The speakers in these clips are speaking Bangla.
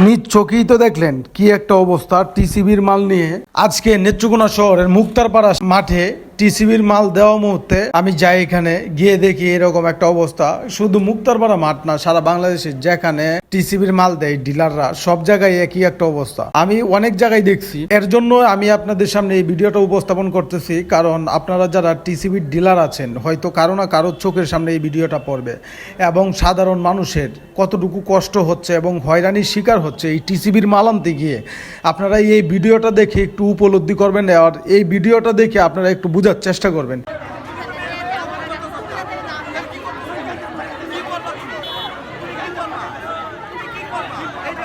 নিজ চোখেই তো দেখলেন কি একটা অবস্থা টিসিবির মাল নিয়ে। আজকে নেত্রকোনা শহরের মুক্তারপাড়া মাঠে টিসিবির মাল দেওয়া মুহূর্তে আমি যাই এখানে, গিয়ে দেখি এরকম একটা অবস্থা। শুধু মুক্তারপাড়া মাঠ না, সারা বাংলাদেশের যেখানে টিসিবির মাল দেয়, ডিলাররা, সব জায়গায় একই একটা অবস্থা। আমি অনেক জায়গায় দেখছি। এর জন্য আমি আপনাদের সামনে এই ভিডিওটা উপস্থাপন করতেছি, কারণ আপনারা যারা টিসিবির ডিলার আছেন, হয়তো কারও না কারোর চোখের সামনে এই ভিডিওটা পড়বে। এবং সাধারণ মানুষের কতটুকু কষ্ট হচ্ছে এবং হয়রানির শিকার হচ্ছে এই টিসিবির মাল আনতে গিয়ে, আপনারা এই ভিডিওটা দেখে একটু উপলব্ধি করবেন আর এই ভিডিওটা দেখে আপনারা একটু বোঝার চেষ্টা করবেন। Hey,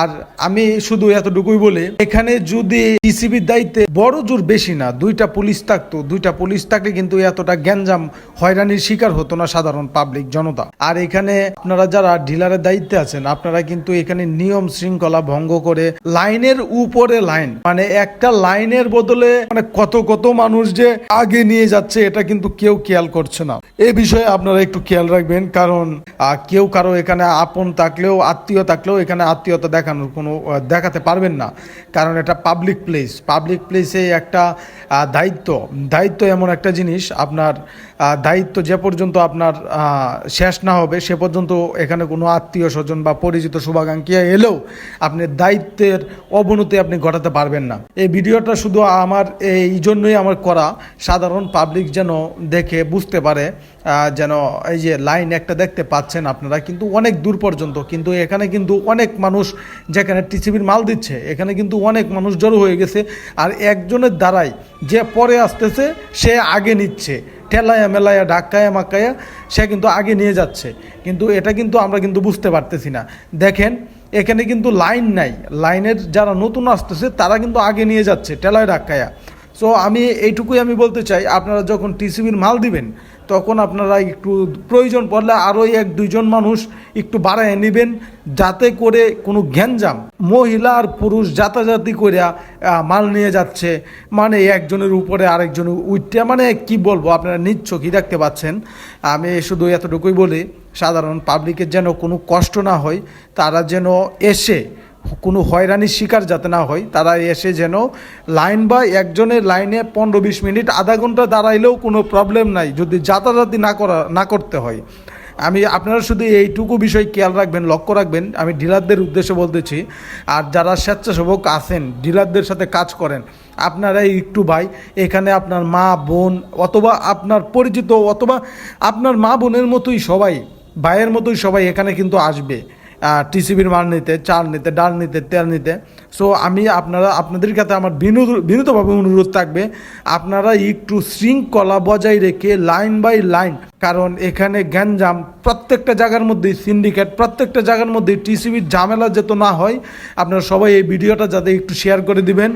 আর আমি শুধু এতটুকুই বলি, এখানে যদি টিসিবির দায়িত্বে বড় জোর বেশি না, দুইটা পুলিশ থাকতো, দুইটা পুলিশ থাকলে কিন্তু এতটা গ্যাঞ্জাম হয়রানির শিকার হতো না সাধারণ পাবলিক জনতা। আর এখানে আপনারা যারা ডিলারের দায়িত্বে আছেন, আপনারা কিন্তু এখানে নিয়ম শৃঙ্খলা ভঙ্গ করে লাইনের উপরে লাইন মানে একটা লাইনের বদলে মানে কত কত মানুষ যে আগে নিয়ে যাচ্ছে, এটা কিন্তু কেউ খেয়াল করছে না। এ বিষয়ে আপনারা একটু খেয়াল রাখবেন, কারণ কেউ কারও এখানে আপন থাকলেও, আত্মীয় থাকলেও এখানে আত্মীয়তা দেখানোর কোনো দেখাতে পারবেন না। কারণ এটা পাবলিক প্লেস পাবলিক প্লেসে একটা দায়িত্ব। দায়িত্ব এমন একটা জিনিস, আপনার দায়িত্ব যে পর্যন্ত আপনার শেষ না হবে, সে পর্যন্ত এখানে কোনো আত্মীয় স্বজন বা পরিচিত শুভাকাঙ্ক্ষী এলেও আপনি দায়িত্বের অবনতি আপনি ঘটাতে পারবেন না। এই ভিডিওটা শুধু আমার, এই জন্যই আমার করা। সাধারণ পাবলিক যেন দেখে, বুঝতে পারে যেন এই যে লাইন একটা দেখতে পাচ্ছেন আপনারা, কিন্তু অনেক দূর পর্যন্ত। কিন্তু এখানে কিন্তু অনেক মানুষ যেখানে টিসিবির মাল দিচ্ছে, এখানে কিন্তু অনেক মানুষ জড়ো হয়ে গেছে। আর একজনের দ্বারাই যে পরে আসতেছে, সে আগে নিচ্ছে। ঠেলায়া মেলায়া, ঢাকায়া মাকায়া, সে কিন্তু আগে নিয়ে যাচ্ছে। কিন্তু এটা কিন্তু আমরা কিন্তু বুঝতে পারতেছি না। দেখেন, এখানে কিন্তু লাইন নাই। লাইনের যারা নতুন আসতেছে, তারা কিন্তু আগে নিয়ে যাচ্ছে টেলায় ঢাকায়া। সো আমি এইটুকুই আমি বলতে চাই, আপনারা যখন টিসিবির মাল দিবেন তখন আপনারা একটু প্রয়োজন পড়লে আরও এক দুইজন মানুষ একটু বাড়ায় নেবেন যাতে করে কোনো গ্যাঞ্জাম মহিলা আর পুরুষ যাতাযাতি করিয়া মাল নিয়ে যাচ্ছে। মানে একজনের উপরে আরেকজন উঠতে মানে কি বলব, আপনারা নিজ চোখই দেখতে পাচ্ছেন। আমি শুধু এতটুকুই বলি, সাধারণ পাবলিকের যেন কোনো কষ্ট না হয়, তারা যেন এসে কোনো হয়রানির শিকার যাতে না হয়, তারা এসে যেন লাইন বা একজনের লাইনে পনেরো বিশ মিনিট, আধা ঘণ্টা দাঁড়াইলেও কোনো প্রবলেম নাই, যদি যাতায়াতি না করা, না করতে হয়। আমি, আপনারা শুধু এইটুকু বিষয় খেয়াল রাখবেন, লক্ষ্য রাখবেন, আমি ডিলারদের উদ্দেশ্যে বলতেছি, আর যারা স্বেচ্ছাসেবক আছেন, ডিলারদের সাথে কাজ করেন আপনারা একটু ভাই, এখানে আপনার মা, বোন, অথবা আপনার পরিচিত, অথবা আপনার মা, বোনের মতোই সবাই, ভাইয়ের মতোই সবাই এখানে কিন্তু আসবে। টিসিবির মাল নিতে, চাল নিতে, ডাল নিতে, তেল নিতে। সো আমি আপনারা, আপনাদের কাছে আমার বিনোদ বিনীতভাবে অনুরোধ থাকবে, আপনারা একটু শৃঙ্খলা বজায় রেখে লাইন বাই লাইন কারণ এখানে গ্যাঞ্জাম প্রত্যেকটা জায়গার মধ্যে সিন্ডিকেট প্রত্যেকটা জায়গার মধ্যে টিসিবির ঝামেলা যেত না হয়, আপনারা সবাই এই ভিডিওটা যাতে একটু শেয়ার করে দিবেন।